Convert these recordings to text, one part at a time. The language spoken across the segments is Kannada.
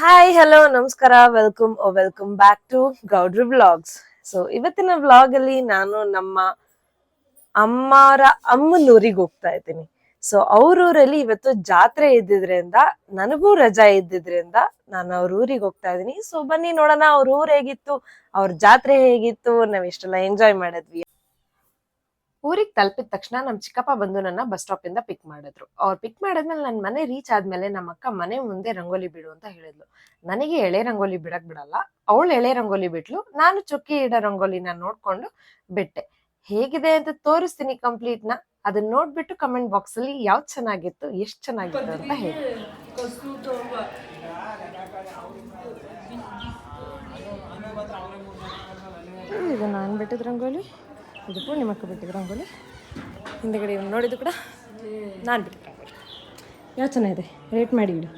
ಹಾಯ್ ಹಲೋ ನಮಸ್ಕಾರ. Welcome welcome back to Gowdri vlogs so ಇವತ್ತಿನ ವ್ಲಾಗ್ ಅಲ್ಲಿ ನಾನು ನಮ್ಮ ಅಮ್ಮರ ಅಮ್ಮನೂರಿಗೆ ಹೋಗ್ತಾ ಇದ್ದೀನಿ. ಸೊ ಅವ್ರೂರಲ್ಲಿ ಇವತ್ತು ಜಾತ್ರೆ ಇದ್ದಿದ್ರಿಂದ, ನನಗೂ ರಜಾ ಇದ್ದಿದ್ರಿಂದ ನಾನು ಅವ್ರ ಊರಿಗೆ ಹೋಗ್ತಾ ಇದ್ದೀನಿ. ಸೊ ಬನ್ನಿ ನೋಡೋಣ, ಅವ್ರ ಊರ್ ಹೇಗಿತ್ತು, ಅವ್ರ ಜಾತ್ರೆ ಹೇಗಿತ್ತು, ನಾವ್ ಇಷ್ಟೆಲ್ಲ ಎಂಜಾಯ್ ಮಾಡಿದ್ವಿ. ಊರಿಗೆ ತಲುಪಿದ ತಕ್ಷಣ ನಮ್ಮ ಚಿಕ್ಕಪ್ಪ ಬಂದು ನನ್ನ ಬಸ್ ಸ್ಟಾಪ್ ಇಂದ ಪಿಕ್ ಮಾಡಿದ್ರು. ಅವ್ರು ಪಿಕ್ ಮಾಡಿದ್ಮೇಲೆ ನನ್ನ ಮನೆ ರೀಚ್ ಆದ್ಮೇಲೆ ನಮ್ಮ ಅಕ್ಕ ಮನೆ ಮುಂದೆ ರಂಗೋಲಿ ಬಿಡು ಅಂತ ಹೇಳಿದ್ಲು. ನನಗೆ ಎಳೆ ರಂಗೋಲಿ ಬಿಡಕ್ ಬಿಡಲ್ಲ, ಅವಳು ಎಳೆ ರಂಗೋಲಿ ಬಿಟ್ಲು, ನಾನು ಚುಕ್ಕಿ ಇಡೋ ರಂಗೋಲಿನ ನೋಡ್ಕೊಂಡು ಬಿಟ್ಟೆ. ಹೇಗಿದೆ ಅಂತ ತೋರಿಸ್ತೀನಿ ಕಂಪ್ಲೀಟ್ನ ಅದನ್ನ ನೋಡ್ಬಿಟ್ಟು ಕಮೆಂಟ್ ಬಾಕ್ಸ್ ಅಲ್ಲಿ ಯಾವ್ದು ಚೆನ್ನಾಗಿತ್ತು, ಎಷ್ಟು ಚೆನ್ನಾಗಿತ್ತು ಅಂತ ಹೇಳಿ. ಇದು ನಾನು ಬಿಟ್ಟಿದ್ ರಂಗೋಲಿ? ಇದು ಪೂರ್ಣಿಮಕ್ಕ ಬಿಟ್ಟಿದ್ದು ರಂಗೋಲಿ. ಹಿಂದೆಗಡೆ ಇವ್ನು ನೋಡಿದ್ದು ಕೂಡ ನಾನು ಬಿಟ್ಟಿದ್ದು ರಂಗೋಲಿ. ಯಾವ ಚೆನ್ನಾಗಿದೆ ರೇಟ್ ಮಾಡಿ ಇಡು.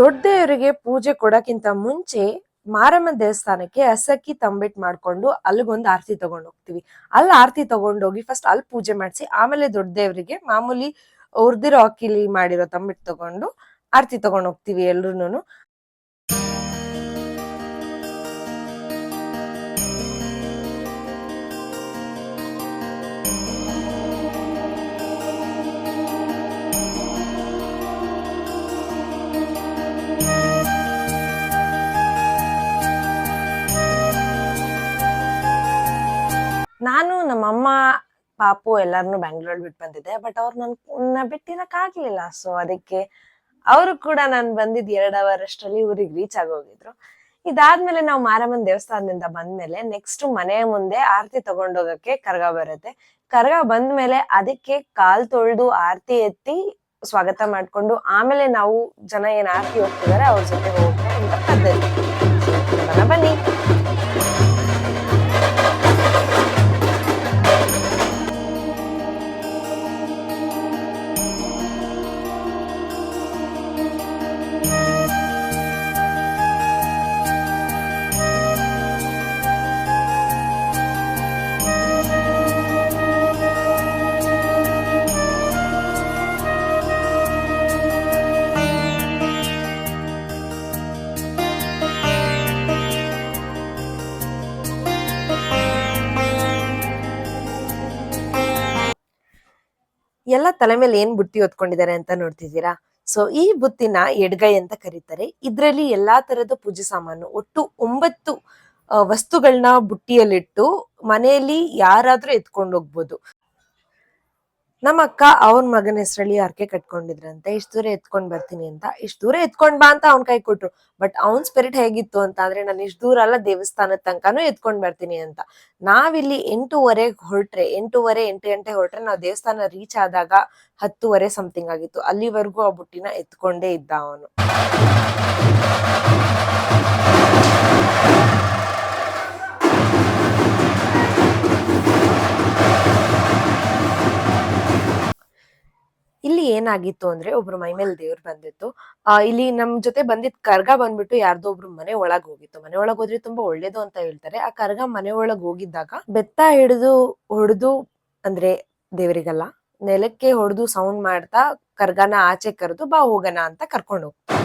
ದೊಡ್ಡ ದೇವರಿಗೆ ಪೂಜೆ ಕೊಡೋಕ್ಕಿಂತ ಮುಂಚೆ ಮಾರಮ್ಮ ದೇವಸ್ಥಾನಕ್ಕೆ ಅಸಕ್ಕಿ ತಂಬಿಟ್ಟು ಮಾಡ್ಕೊಂಡು ಅಲ್ಲಿಗೊಂದು ಆರತಿ ತಗೊಂಡು ಹೋಗ್ತೀವಿ. ಅಲ್ಲಿ ಆರತಿ ತಗೊಂಡೋಗಿ ಫಸ್ಟ್ ಅಲ್ಲಿ ಪೂಜೆ ಮಾಡಿಸಿ, ಆಮೇಲೆ ದೊಡ್ಡ ದೇವರಿಗೆ ಮಾಮೂಲಿ ಉರ್ದಿರೋ ಅಕ್ಕಿಲಿ ಮಾಡಿರೋ ತಂಬಿಟ್ಟು ತಗೊಂಡು ಆರತಿ ತಗೊಂಡು ಹೋಗ್ತೀವಿ ಎಲ್ರು ಪಾಪು ಎಲ್ಲಾರನು ಬ್ಯಾಂಗ್ಳೂರ್ ಬಿಟ್ಟು ಬಂದಿದ್ದೆ ಬಟ್ ಅವ್ರು ನನ್ನ ಬಿಟ್ಟಿರಕ್ ಆಗ್ಲಿಲ್ಲ. ಸೊ ಅದಕ್ಕೆ ಅವರು ಕೂಡ ನಾನು ಬಂದಿದ್ ಎರಡ್ ಅವರ್ ಅಷ್ಟರಲ್ಲಿ ಊರಿಗೆ ರೀಚ್ ಆಗೋಗಿದ್ರು ಇದಾದ್ಮೇಲೆ ನಾವು ಮಾರಮ್ಮನ ದೇವಸ್ಥಾನದಿಂದ ಬಂದ್ಮೇಲೆ ನೆಕ್ಸ್ಟ್ ಮನೆ ಮುಂದೆ ಆರತಿ ತಗೊಂಡೋಗಕ್ಕೆ ಕರ್ಗ ಬರುತ್ತೆ. ಕರ್ಗ ಬಂದ್ಮೇಲೆ ಅದಕ್ಕೆ ಕಾಲ್ ತೊಳ್ದು ಆರತಿ ಎತ್ತಿ ಸ್ವಾಗತ ಮಾಡ್ಕೊಂಡು ಆಮೇಲೆ ನಾವು ಜನ ಏನ್ ಆರತಿ ಹೋಗ್ತಿದಾರೆ ಅವ್ರ ಜೊತೆ ಹೋಗ್ತಾರೆ ಅಂತ ಪದ್ಧತಿ. ಬನ್ನಿ. ಎಲ್ಲ ತಲೆ ಮೇಲೆ ಏನ್ ಬುತ್ತಿ ಹೊತ್ಕೊಂಡಿದ್ದಾರೆ ಅಂತ ನೋಡ್ತಿದ್ದೀರಾ? ಸೊ ಈ ಬುತ್ತಿನ ಎಡ್ಗೈ ಅಂತ ಕರೀತಾರೆ. ಇದ್ರಲ್ಲಿ ಎಲ್ಲಾ ತರದ ಪೂಜೆ ಸಾಮಾನು, ಒಟ್ಟು ಒಂಬತ್ತು ವಸ್ತುಗಳನ್ನ ಬುಟ್ಟಿಯಲ್ಲಿಟ್ಟು ಮನೆಯಲ್ಲಿ ಯಾರಾದ್ರೂ ಎತ್ಕೊಂಡು ಹೋಗ್ಬೋದು. ನಮ್ಮ ಅಕ್ಕ ಅವನ ಮಗನ ಹೆಸರಲ್ಲಿ ಹರಕೆ ಕಟ್ಕೊಂಡಿದ್ರಂತೆ, ಇಷ್ಟು ದೂರ ಎತ್ಕೊಂಡ್ ಬರ್ತೀನಿ ಅಂತ. ಇಷ್ಟು ದೂರ ಎತ್ಕೊಂಡ್ ಬಾ ಅಂತ ಅವ್ನ್ ಕೈ ಕೊಟ್ರು. ಬಟ್ ಅವನ್ ಸ್ಪಿರಿಟ್ ಹೇಗಿತ್ತು ಅಂತ ಅಂದ್ರೆ ನಾನು ಇಷ್ಟು ದೂರ ಅಲ್ಲ ದೇವಸ್ಥಾನದ ತನಕನೂ ಎತ್ಕೊಂಡ್ ಬರ್ತೀನಿ ಅಂತ. ನಾವಿಲ್ಲಿ ಎಂಟೂವರೆಗೆ ಹೊರಟ್ರೆ, ಎಂಟೂವರೆ, ಎಂಟು ಗಂಟೆ ಹೊರಟ್ರೆ ನಾವು ದೇವಸ್ಥಾನ ರೀಚ್ ಆದಾಗ ಹತ್ತುವರೆ ಸಮಥಿಂಗ್ ಆಗಿತ್ತು. ಅಲ್ಲಿವರೆಗೂ ಆ ಬುಟ್ಟಿನ ಎತ್ಕೊಂಡೇ ಇದ್ದ ಅವನು. ಏನಾಗಿತ್ತು ಅಂದ್ರೆ ಒಬ್ರು ಮೈ ಮೇಲೆ ದೇವ್ರು ಬಂದಿತ್ತು. ಆ, ಇಲ್ಲಿ ನಮ್ ಜೊತೆ ಬಂದಿದ್ ಕರ್ಗ ಬಂದ್ಬಿಟ್ಟು ಯಾರ್ದೋ ಒಬ್ರು ಮನೆ ಒಳಗ್ ಹೋಗಿತ್ತು. ಮನೆ ಒಳಗ್ ಹೋದ್ರೆ ತುಂಬಾ ಒಳ್ಳೇದು ಅಂತ ಹೇಳ್ತಾರೆ. ಆ ಕರ್ಗ ಮನೆ ಒಳಗ್ ಹೋಗಿದ್ದಾಗ ಬೆತ್ತ ಹಿಡಿದು ಹೊಡೆದು ಅಂದ್ರೆ ದೇವರಿಗಲ್ಲ ನೆಲಕ್ಕೆ ಹೊಡೆದು ಸೌಂಡ್ ಮಾಡ್ತಾ ಕರ್ಗನ ಆಚೆ ಕರೆದು ಬಾ ಹೋಗೋಣ ಅಂತ ಕರ್ಕೊಂಡು ಹೋಗ್ತಾರೆ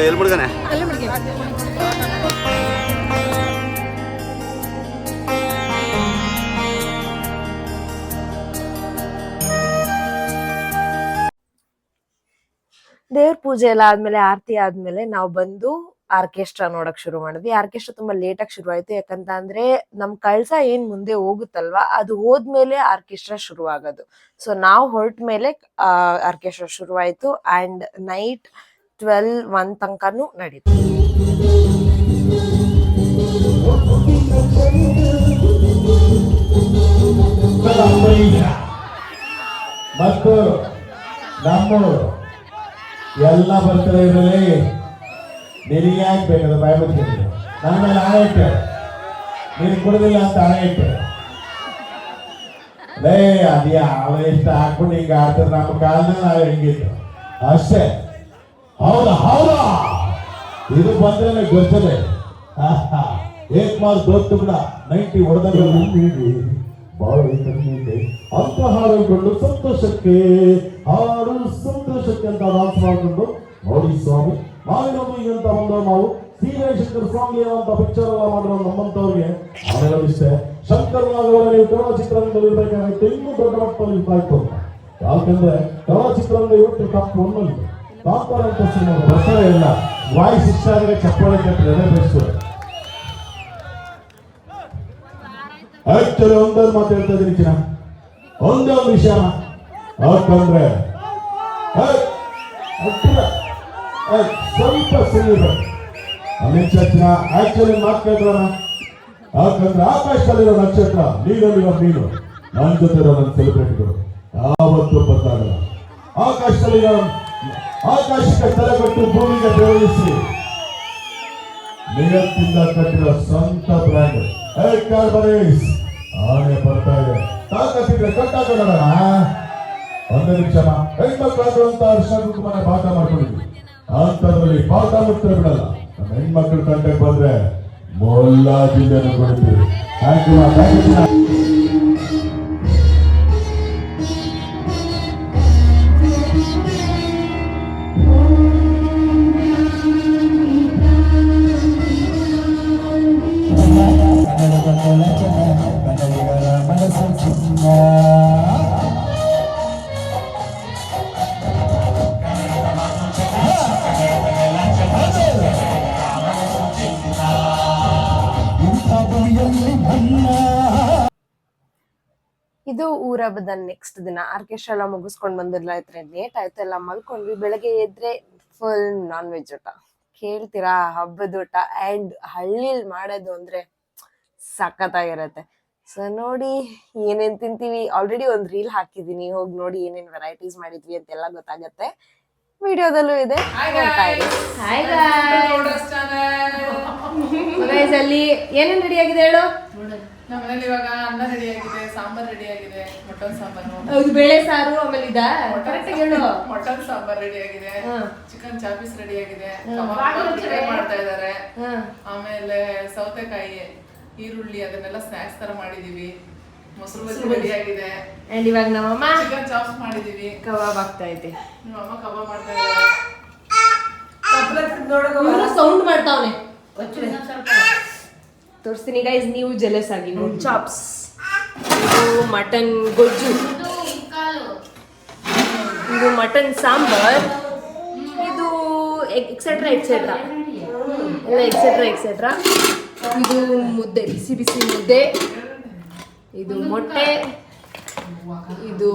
ಎಲ್ಲಿ ಬಿಡ್ಗಾನೆ? ದೇವ್ರ ಪೂಜೆ ಎಲ್ಲ ಆದ್ಮೇಲೆ ಆರತಿ ಆದ್ಮೇಲೆ ನಾವು ಬಂದು ಆರ್ಕೆಸ್ಟ್ರಾ ನೋಡಕ್ ಶುರು ಮಾಡಿದ್ವಿ. ಆರ್ಕೆಸ್ಟ್ರಾ ತುಂಬಾ ಲೇಟ್ ಆಗಿ ಶುರು ಆಯ್ತು. ಯಾಕಂತ ಅಂದ್ರೆ ನಮ್ ಕಳ್ಸ ಏನ್ ಮುಂದೆ ಹೋಗುತ್ತಲ್ವಾ ಅದು ಹೋದ್ಮೇಲೆ ಆರ್ಕೆಸ್ಟ್ರಾ ಶುರು ಆಗೋದು ಸೊ ನಾವು ಹೊರಟ ಮೇಲೆ ಆರ್ಕೆಸ್ಟ್ರಾ ಶುರು ಆಯ್ತು ಅಂಡ್ ನೈಟ್ ಟ್ವೆಲ್ ಒನ್ ತನಕನೂ ನಡೀತು. ಮತ್ತು ನಮ್ಮೂರು, ಎಲ್ಲ ಬರ್ತದೆ ಇದರಲ್ಲಿ. ನಿನಗೆ ಯಾಕೆ ಬೇಕದ ಬಾಯ್ಬಿಟ್ಟು ನನ್ನ ಮೇಲೆ ಹಣ ಇಟ್ಟೆ. ನೀನು ಕೊಡೋದಿಲ್ಲ ಅಂತ ಹಣ ಇಟ್ಟೆ. ಲೇ ಅದ್ಯಾ ಅವ ಎಷ್ಟು ಹಾಕೊಂಡು ಹಿಂಗೆ ಆಡ್ತಾರೆ ನಮ್ಮ ಕಾಲದಲ್ಲಿ ನಾವು ಅಷ್ಟೇ. ಹೌದಾ ಹೌದಾ? ಇದು ಬಂದ್ರೆ ಗೊತ್ತದೆ. ಏಕ್ ಮಾಲ್ ದೊಡ್ಡ ಕೂಡ ನೈಂಟಿ ಹೊಡೆದಾಗ ಬಹಳ ಕಡಿಮೆ ಅಂತ ಹಾಡುಕೊಂಡು ಸಂತೋಷಕ್ಕೆ ಹಾಡು ಸಂತೋಷಕ್ಕೆ ಅಂತ ಡಾನ್ಸ್ ಮಾಡಿಕೊಂಡು ನೋಡಿ ಸ್ವಾಮಿ ನಾವಿರೋದು ಈಗಂತ ಒಂದು ನಾವು ಶ್ರೀವೇಶಂಕರ್ ಸ್ವಾಮಿ ಅಂತ ಪಿಕ್ಚರ್ ಎಲ್ಲ ಮಾಡಿರೋ ನಮ್ಮಂತವ್ರಿಗೆ ಆಮೇಲೆ ಇಷ್ಟೇ ಶಂಕರ್ ನಾಗವರ ನೀವು ಕನ್ನಡ ಚಿತ್ರರಂಗದಲ್ಲಿ ಇರ್ಬೇಕಾಗುತ್ತೆ ಇನ್ನೂ ದೊಡ್ಡ ಮಟ್ಟದಲ್ಲಿ ಇರ್ತಾ ಇತ್ತು ಯಾಕಂದ್ರೆ ಕನ್ನಡ ಚಿತ್ರರಂಗ ಇವತ್ತು ಟಾಪ್ ಕಾಂತಾರ ಅಂತ ಸಿನಿಮಾ ಬರ್ತಾರೆ ಇಲ್ಲ ವಾಯ್ಸ್ ಇಷ್ಟ ಆದರೆ ಚಪ್ಪಾಳೆ ಕಟ್ಟಿದ್ರೆ ಬೆಸ್ಟ್ ಆಕ್ಚುಲಿ ಒಂದೊಂದು ಮಾತು ಹೇಳ್ತಾ ಇದ್ದೀನಿ ಚಿನ್ನ. ಒಂದೊಂದು ವಿಷಯ. ಯಾಕಂದ್ರೆ ಸ್ವಲ್ಪ ಸಿಲ್ಲಿದೆ ಅಮಿತ್ ಚಚ್ನ ಆಕ್ಚುಲಿ ಮಾತು ಕೇಳಿದ್ರಣ ಯಾಕಂದ್ರೆ ಆಕಾಶದಲ್ಲಿರೋ ನಕ್ಷತ್ರ ನೀರಲ್ಲಿರೋ ಮೀನು. ನನ್ನ ಜೊತೆ ನನ್ನ ಸೆಲೆಬ್ರಿಟಿಗಳು ಯಾವತ್ತೂ ಬದಲಾಗಲ್ಲ ಆಕಾಶದಲ್ಲಿರೋ ಆಕಾಶಕ್ಕೆ ತಲೆ ಕೊಟ್ಟು ಭೂಮಿಗೆ ಬೆಳೆಸಿ ನಿಯತ್ತಿಂದ ಕಟ್ಟಿರೋ ಸ್ವಂತ ಬ್ರ್ಯಾಂಡ್. ಕಾರ್ಬರೀಸ್ ಆನೆ ಬರ್ತಾ ಇದೆ. ತಾಕತ್ತಿದ್ರೆ ಕಟ್ಟಾಕೋಣ ಒಂದು ನಿಮಿಷ ಹೆಣ್ಮಕ್ಳಾದ್ರು ಅಂತ ಅರ್ಶನ ಕುಟುಂಬನ ಪಾಠ ಮಾಡ್ಕೊಂಡಿದ್ವಿ. ಅಂತದ್ರಲ್ಲಿ ಪಾಠ ಮುಟ್ಟರೆ ಬಿಡಲ್ಲ. ನಮ್ಮ ಹೆಣ್ಮಕ್ಳು ಕಂಟೆ ಬಂದ್ರೆ ಮೊಲ್ಲಾಜಿಂದ ಕೊಡ್ತೀವಿ ಥ್ಯಾಂಕ್ ಯು ಥ್ಯಾಂಕ್ ಯು ಇದು ಊರ ಹಬ್ಬದ ನೆಕ್ಸ್ಟ್ ದಿನ ಆರ್ಕೆಸ್ಟ್ರಾ ಎಲ್ಲ ಮುಗಿಸ್ಕೊಂಡ್ ಬಂದಿರ್ಲ ಇದ್ರೆ ಲೇಟ್ ಆಯ್ತು. ಎಲ್ಲ ಮಲ್ಕೊಂಡ್ವಿ. ಬೆಳಗ್ಗೆ ಎದ್ರೆ ಫುಲ್ ನಾನ್ ವೆಜ್ ಊಟ. ಕೇಳ್ತೀರಾ? ಹಬ್ಬದ ಊಟ. ಅಂಡ್ ಹಳ್ಳಿಲ್ ಮಾಡೋದು ಅಂದ್ರೆ ಸಖತ್ತಾಗಿರತ್ತೆ. ಸೊ ನೋಡಿ ಏನೇನ್ ತಿಂತೀವಿ? ಆಲ್ರೆಡಿ ಒಂದ್ ರೀಲ್ ಹಾಕಿದೀನಿ. ಹೋಗಿ ನೋಡಿ ಏನೇನ್ ವೆರೈಟೀಸ್ ಮಾಡಿದ್ವಿ ಅಂತೆಲ್ಲ ಗೊತ್ತಾಗತ್ತೆ. ವಿಡಿಯೋದಲ್ಲೂ ಇದೆ. ಹಾಯ್ ಗೈಸ್ ಅಲ್ಲಿ ಏನೇನ್ ರೆಡಿ ಆಗಿದೆ ಹೇಳು? ನಮ್ಮನೇಲಿ ಇವಾಗ ಅನ್ನ ರೆಡಿ ಆಗಿದೆ ಸಾಂಬಾರ್ ರೆಡಿ ಆಗಿದೆ ಮಟನ್ ಸಾಂಬಾರು. ಬೇಳೆ ಸಾರು ಆಮೇಲೆ ಇದ? ಕರೆಕ್ಟ್ ಹೇಳು. ಮಟನ್ ಸಾಂಬಾರ್ ರೆಡಿ ಆಗಿದೆ. ಚಿಕನ್ ಚಾಪೀಸ್ ರೆಡಿ ಆಗಿದೆ. ಫ್ರೈ ಮಾಡ್ತಾ ಇದ್ದಾರೆ. ಆಮೇಲೆ ಸೌತೆಕಾಯಿ ಈರುಳ್ಳಿ ಅದನ್ನೆಲ್ಲ ಸ್ನಾಕ್ಸ್ ತರ ಮಾಡಿದೀವಿ. ಮೊಸರು ಬಜ್ಜಿ ರೆಡಿ ಆಗಿದೆ ಅಂಡ್ ಇವಾಗ ನಮ್ಮಮ್ಮ ಚಿಕನ್ ಚಾಪ್ಸ್ ಮಾಡಿದೀವಿ. ಕಬಾಬ್ ಆಗ್ತಾ ಐತೆ ನಿಮ್ಮ ಅಮ್ಮ ಕಬಾಬ್ ಮಾಡ್ತಾ ಇದ್ದಾರೆ ಇವ್ನು ಸೌಂಡ್ ಮಾಡ್ತಾವನೆ. ತೋರಿಸ್ತೀನಿ ಗೈಸ್ ನೀವು ಜೆಲಸ್ ಆಗಿ ಚಾಪ್ಸ್ ಇದು ಮಟನ್ ಗೊಜ್ಜು. ಇದು ಮಟನ್ ಸಾಂಬಾರ್. ಇದು ಎಕ್ಸೆಟ್ರಾ ಎಕ್ಸೆಟ್ರಾ ಎಲ್ಲ ಎಕ್ಸೆಟ್ರಾ ಎಕ್ಸೆಟ್ರಾ ಇದು ಮುದ್ದೆ ಬಿಸಿ ಬಿಸಿ ಮುದ್ದೆ. ಇದು ಮೊಟ್ಟೆ ಇದು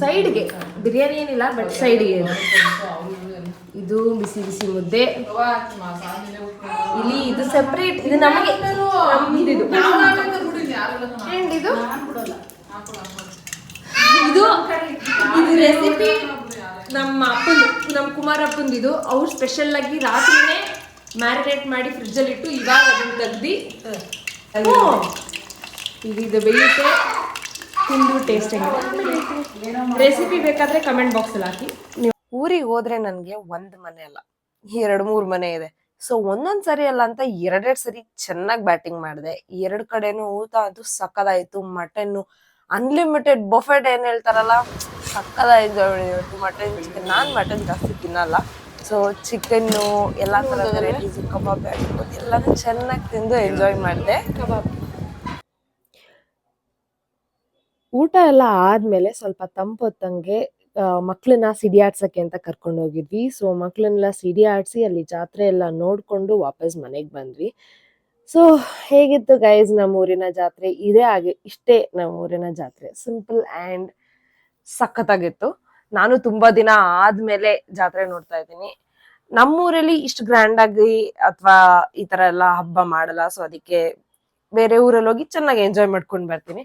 ಸೈಡ್ಗೆ. ಬಿರಿಯಾನಿ ಏನಿಲ್ಲ ಬಟ್ ಸೈಡ್ಗೆ ಇದು ಬಿಸಿ ಬಿಸಿ ಮುದ್ದೆ. ಇಲ್ಲಿ ಇದು ಸೆಪ್ರೇಟ್ ಇದು ನಮಗೆ. ಇದು ಇದು ರೆಸಿಪಿ ನಮ್ಮ ಅಪ್ಪಂದು ನಮ್ಮ ಕುಮಾರ್ ಅಪ್ಪಂದು ಇದು ಅವ್ರು ಸ್ಪೆಷಲ್ ಆಗಿ ರಾತ್ರಿನೇ ಮ್ಯಾರಿನೇಟ್ ಮಾಡಿ ಫ್ರಿಡ್ಜಲ್ಲಿ ಇಟ್ಟು ಇವಾಗ ಅದನ್ನು ತೆಗ್ದು ಈಗ ಇದು ಬೇಯುತ್ತೆ ತಿಂದು ಟೇಸ್ಟ್ ಆಗಿದೆ ರೆಸಿಪಿ ಬೇಕಾದ್ರೆ ಕಮೆಂಟ್ ಬಾಕ್ಸಲ್ಲಿ ಹಾಕಿ. ನೀವು ಊರಿಗೆ ಹೋದ್ರೆ ನನ್ಗೆ ಒಂದ್ ಮನೆ ಅಲ್ಲ ಎರಡು ಮೂರು ಮನೆ ಇದೆ. ಸೊ ಒಂದೊಂದ್ ಸರಿ ಅಲ್ಲ ಅಂತ ಎರಡೆರಡು ಸರಿ ಚೆನ್ನಾಗಿ ಬ್ಯಾಟಿಂಗ್ ಮಾಡಿದೆ. ಎರಡು ಕಡೆನೂ ಊಟ ಅದು ಸಕ್ಕದಾಯ್ತು ಮಟನ್ ಅನ್ಲಿಮಿಟೆಡ್ ಬೊಫೆಟ್ ಏನ್ ಹೇಳ್ತಾರಲ್ಲ ಸಕ್ಕದಾಯ್ತು ಮಟನ್ ಚಿಕನ್ ನಾನ್ ಮಟನ್ ಜಾಸ್ತಿ ತಿನ್ನಲ್ಲ. ಸೊ ಚಿಕನ್ನು ಎಲ್ಲ ವೆರೈಟೀಸ್ ಕಬಾಬ್ ಆಗಿರ್ಬೋದು ಎಲ್ಲಾನು ಚೆನ್ನಾಗಿ ತಿಂದು ಎಂಜಾಯ್ ಮಾಡಿದೆ. ಕಬಾಬ್. ಊಟ ಎಲ್ಲ ಆದ್ಮೇಲೆ ಸ್ವಲ್ಪ ತಂಪೊತ್ತಂಗೆ ಮಕ್ಕಳನ್ನ ಸಿಡಿಯಾಡ್ಸಕ್ಕೆ ಅಂತ ಕರ್ಕೊಂಡು ಹೋಗಿದ್ವಿ. ಸೊ ಮಕ್ಕಳನ್ನೆಲ್ಲ ಸಿಡಿಯಾಡ್ಸಿ ಅಲ್ಲಿ ಜಾತ್ರೆ ಎಲ್ಲ ನೋಡ್ಕೊಂಡು ವಾಪಸ್ ಮನೆಗೆ ಬಂದ್ವಿ. ಸೊ ಹೇಗಿತ್ತು ಗೈಸ್ ನಮ್ಮ ಊರಿನ ಜಾತ್ರೆ? ಇದೇ ಆಗಿ ಇಷ್ಟೇ ನಮ್ಮ ಊರಿನ ಜಾತ್ರೆ. ಸಿಂಪಲ್ ಆ್ಯಂಡ್ ಸಖತ್ತಾಗಿತ್ತು. ನಾನು ತುಂಬ ದಿನ ಆದ್ಮೇಲೆ ಜಾತ್ರೆ ನೋಡ್ತಾ ಇದ್ದೀನಿ. ನಮ್ಮೂರಲ್ಲಿ ಇಷ್ಟು ಗ್ರ್ಯಾಂಡ್ ಆಗಿ ಅಥವಾ ಈ ತರ ಎಲ್ಲ ಹಬ್ಬ ಮಾಡಲ್ಲ. ಸೊ ಅದಕ್ಕೆ ಬೇರೆ ಊರಲ್ಲಿ ಹೋಗಿ ಚೆನ್ನಾಗಿ ಎಂಜಾಯ್ ಮಾಡ್ಕೊಂಡು ಬರ್ತೀನಿ.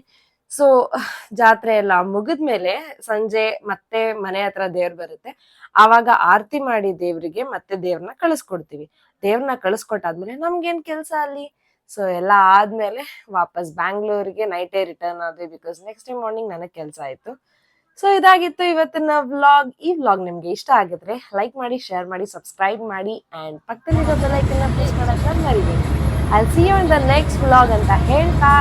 ಸೊ ಜಾತ್ರೆ ಎಲ್ಲ ಮುಗಿದ್ಮೇಲೆ ಸಂಜೆ ಮತ್ತೆ ಮನೆ ಹತ್ರ ದೇವ್ರು ಬರುತ್ತೆ. ಆವಾಗ ಆರತಿ ಮಾಡಿ ದೇವ್ರಿಗೆ ಮತ್ತೆ ದೇವ್ರನ್ನ ಕಳಿಸ್ಕೊಡ್ತೀವಿ. ದೇವ್ರನ್ನ ಕಳಿಸ್ಕೊಟ್ಟಾದ್ಮೇಲೆ ನಮ್ಗೇನ್ ಕೆಲಸ ಅಲ್ಲಿ? ಸೊ ಎಲ್ಲ ಆದ್ಮೇಲೆ ವಾಪಸ್ ಬ್ಯಾಂಗ್ಳೂರಿಗೆ ನೈಟೇ ರಿಟರ್ನ್ ಆದ್ವಿ ಬಿಕಾಸ್ ನೆಕ್ಸ್ಟ್ ಡೇ ಮಾರ್ನಿಂಗ್ ನನಗೆ ಕೆಲಸ ಆಯ್ತು. ಸೊ ಇದಾಗಿತ್ತು ಇವತ್ತಿನ ವ್ಲಾಗ್ ಈ ವ್ಲಾಗ್ ನಿಮ್ಗೆ ಇಷ್ಟ ಆಗಿದ್ರೆ ಲೈಕ್ ಮಾಡಿ ಶೇರ್ ಮಾಡಿ ಸಬ್ಸ್ಕ್ರೈಬ್ ಮಾಡಿ ಅಂಡ್ ಪಕ್ಕದಲ್ಲಿರೋ ಲೈಕ್ ಪ್ರೆಸ್ ಮಾಡೋಕೆ ಮರಿಬೇಡಿ. I see you in the next vlog ಅಂತ ಹೇಳ್ತಾ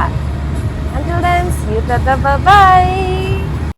See You tata bye-bye.